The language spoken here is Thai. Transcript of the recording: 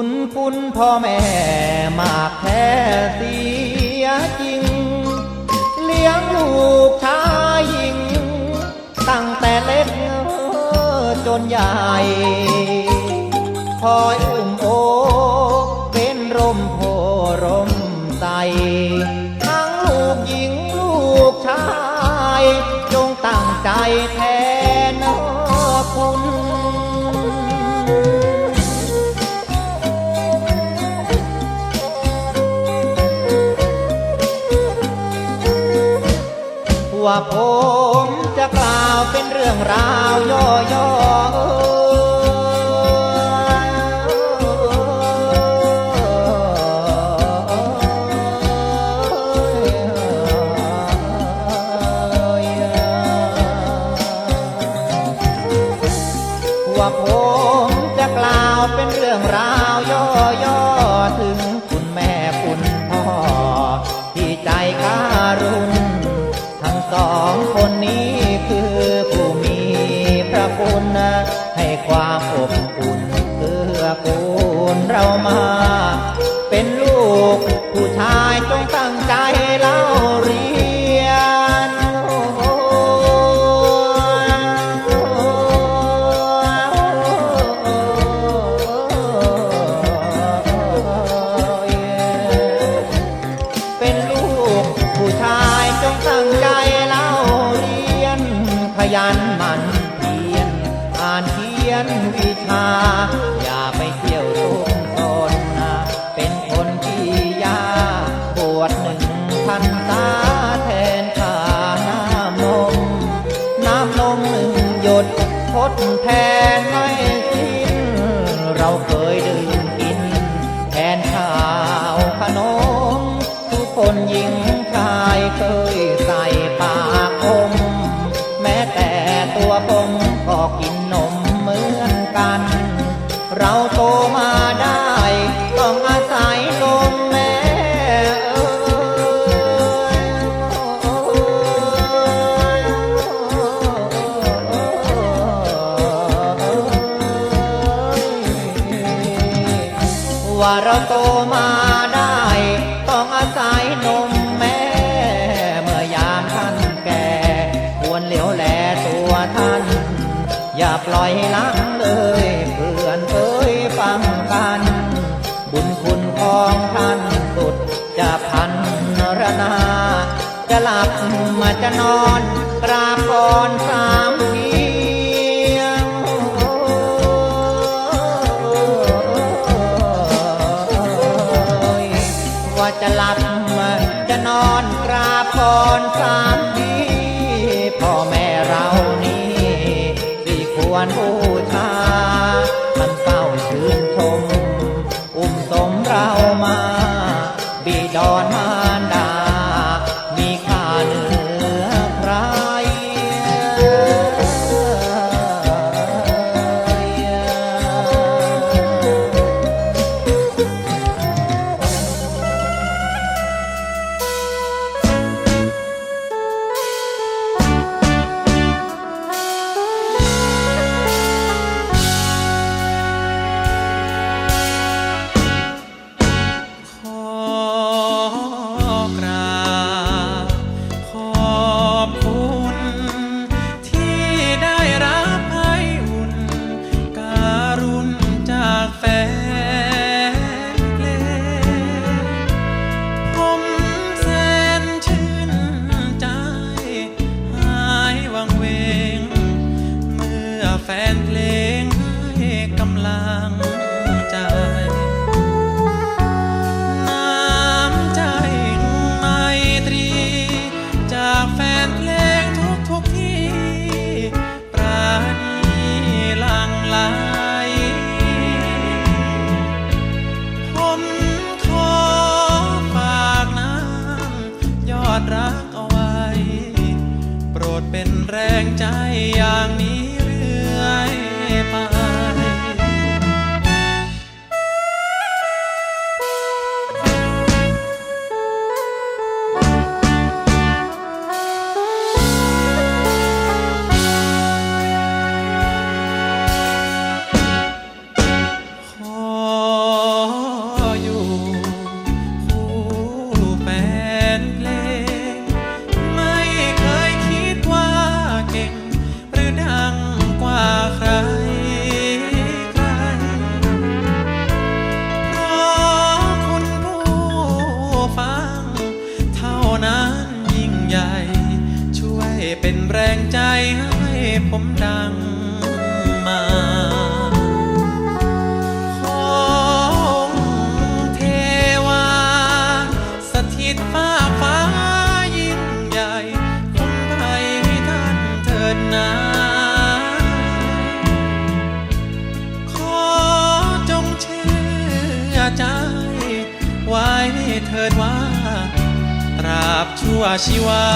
บุญคุณพ่อแม่มากแท้เสียจริง เลี้ยงลูกชายหญิง ตั้งแต่เล็กจนใหญ่คอยอุ้มโอเป็นร่มโพร่มใสทั้งลูกหญิงลูกชาย จงตั้งใจ I pull. ความอบอุ่นเพื่อกูลเรามา ปมก็กินนมเหมือนกัน เราโตมาได้ ต้องอาศัยนมแม่เอ้ยว่าเราโตมา ปล่อยลังเลยเพื่อนเอ้ยฟังกัน บุญคุณของท่านสุดจะพันรนา จะหลับมาจะนอนกราบก่อนสามเพียงว่าจะหลับจะนอนกราบก่อนสาม เป็นแรงใจให้ผมดังมาของเทวา สถิตฟ้าฟ้ายิ่งใหญ่คงไปให้ท่านเถิดนาขอจงเชื่อใจ ไว้เถิดว่าตราบชั่วชีวา